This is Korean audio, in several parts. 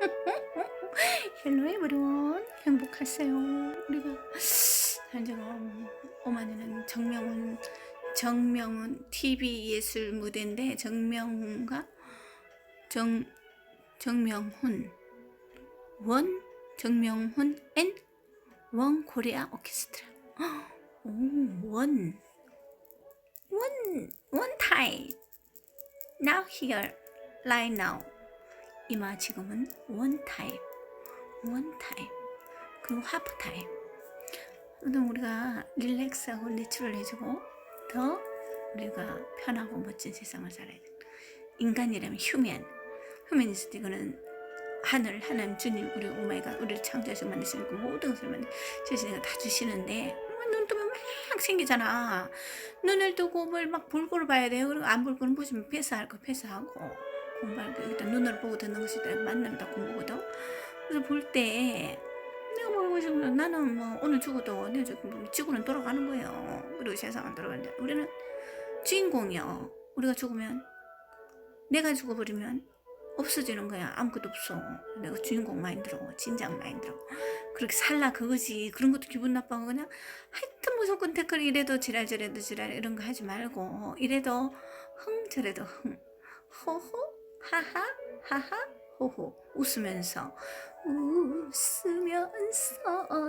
헬로 에브리원 행복하세요 우리가 현재가 오마니는 정명훈 정명훈 TV 예술 무대인데 정명훈과 정 정명훈 원 정명훈 앤 원 코리아 오케스트라 오원 원, time. Now here, right now. 이마 지금은 one time, one time. 그리고 half time. 그럼 우리가 릴렉스하고 내추럴 해주고 더 우리가 편하고 멋진 세상을 살아야 돼. 인간이라면 휴면. 휴머니스트 이거는 하늘 하나님 주님 우리 오마이갓 우리를 창조하시고 만드시는 그 모든 것을 만드 주시는 다 주시는데 눈 뜨면 막 생기잖아. 눈을 뜨고 뭘 막볼 거를 봐야 돼요. 그리고 안볼 거는 보시면 패스할 거 패스하고 공부할 거 일단 눈으로 보고 듣는 것이 다 만나면 다 공부거든. 그래서 볼 때 내가 싶으면 나는 뭐 오늘 죽어도 내 죽으면 지구는 돌아가는 거예요. 그리고 세상은 돌아가는데 우리는 주인공이요. 우리가 죽으면 내가 죽어버리면 없어지는 거야. 아무것도 없어. 내가 주인공 마인드라고, 진작 마인드라고. 그렇게 살라 그거지. 그런 것도 기분 나빠고 그냥 하여튼 무조건 댓글 이래도 지랄 저래도 지랄 이런 거 하지 말고 이래도 흥 저래도 흥 호호 하하 하하 호호 웃으면서 웃으면서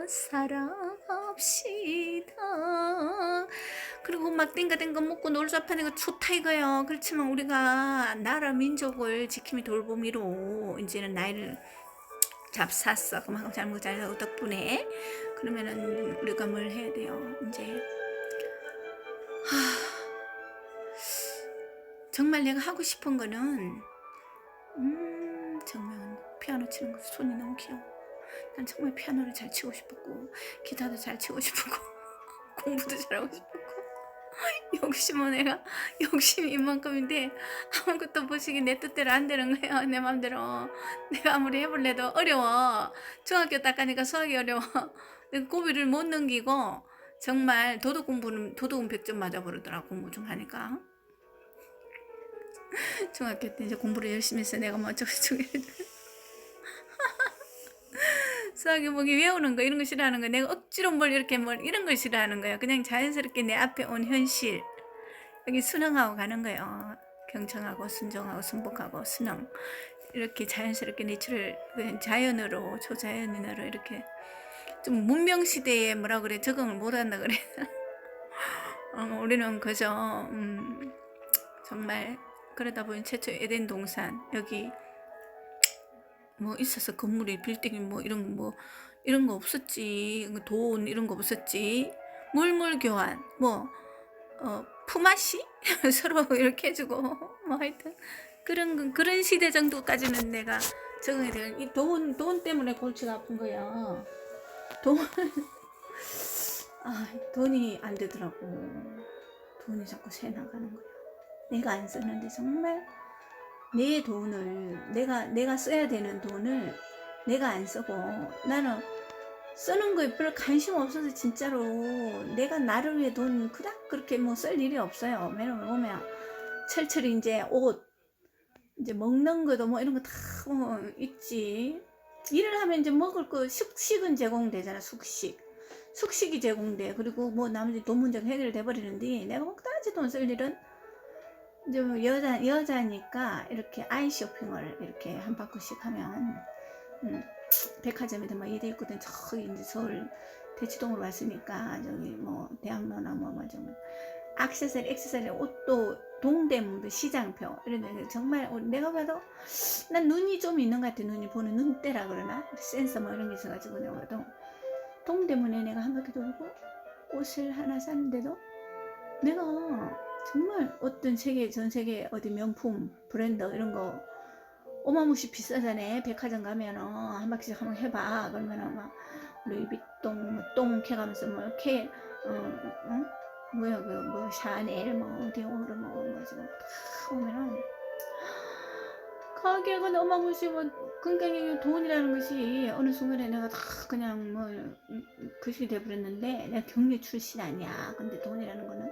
살아갑시다. 그리고 막 땡가땡가 먹고 놀자 파는 거 좋다 이거요. 그렇지만 우리가 나라 민족을 지킴이 돌보미로 이제는 나이를 잡쌌어. 그만큼 잘못 잘하고 덕분에 그러면은 우리가 뭘 해야 돼요? 이제 하, 정말 내가 하고 싶은 거는 음 정말 피아노 치는 거 손이 너무 귀여워. 난 정말 피아노를 잘 치고 싶었고 기타도 잘 치고 싶었고 공부도 잘하고 싶었고. 욕심은 내가 욕심이 이만큼인데 아무것도 보시기 내 뜻대로 안 되는 거예요 내 맘대로. 내가 아무리 해볼래도 어려워. 중학교 딱 가니까 수학이 어려워. 내가 고비를 못 넘기고 정말 도덕 공부는 도덕은 100점 맞아 버리더라 공부 좀 하니까 중학교 때 이제 공부를 열심히 해서 내가 뭐 어쩌고저쩌고 수학이 뭐기 외우는 거 이런 거 싫어하는 거 내가 억지로 뭘 이렇게 뭘 이런 걸 싫어하는 거예요. 그냥 자연스럽게 내 앞에 온 현실. 여기 순응하고 가는 거예요. 경청하고 순종하고 순복하고 순응. 이렇게 자연스럽게 내추럴 그냥 자연으로 초자연으로 이렇게 좀 문명 시대에 뭐라 그래 적응을 못한다 그래. 어, 우리는 그저 음, 정말 그러다 보니 최초 에덴 동산 여기 뭐 있었어 건물이 빌딩이 뭐 이런 뭐 이런 거 없었지. 돈 이런 거 없었지. 물물 교환 뭐 어, 품앗이? 서로 이렇게 해주고 뭐 하여튼 그런 거- 그런 시대 정도까지는 내가 적응이 돼요 이돈 돈 때문에 골치가 아픈 거야. 돈 아, 돈이 안 되더라고. 돈이 자꾸 새 나가는 거야 내가 안 쓰는데 정말 내 돈을 내가 내가 써야 되는 돈을 내가 안 쓰고 나는 쓰는 거에 별로 관심 없어서 진짜로 내가 나를 위해 돈 그닥 그렇게 뭐 쓸 일이 없어요. 왜냐면 보면 철철이 이제 옷 이제 먹는 것도 뭐 이런 거 다 뭐 있지. 일을 하면 이제 먹을 거 숙식은 제공되잖아. 숙식. 숙식이 제공돼. 그리고 뭐 나머지 돈 문제가 해결돼 버리는데 내가 뭐 그다지 돈 쓸 일은 이제 뭐 여자 여자니까 이렇게 아이 쇼핑을 이렇게 한 바퀴씩 하면 음, 백화점에도 막 이래 있거든. 저기 이제 서울 대치동으로 왔으니까 저기 뭐 대학로나 뭐뭐좀 액세서리 액세서리 옷도 동대문도 시장표 이런 데 정말 어, 내가 봐도 난 눈이 좀 있는 것 같아. 눈이 보는 눈대라 그러나 센서 뭐 이런 게 있어가지고 내가 봐도 동대문에 내가 한 바퀴 돌고 옷을 하나 샀는데도 내가 정말 어떤 세계 전 세계 어디 명품 브랜드 이런 거 어마무시 비싸잖아. 백화점 가면은 한 바퀴씩 한번 해봐. 그러면은 막 루이비통 뭐똥 캐 가면서 뭐 이렇게 어, 어? 뭐야 그뭐 샤넬 뭐 디오르 뭐 뭐 지금 다 보면은 가격은 어마무시 뭐 그러니까 돈이라는 것이 어느 순간에 내가 다 그냥 뭐 그식이 돼버렸는데 내가 경리 출신 아니야. 근데 돈이라는 거는.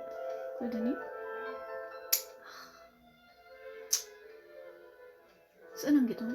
그러더니 쓰는 게 돈.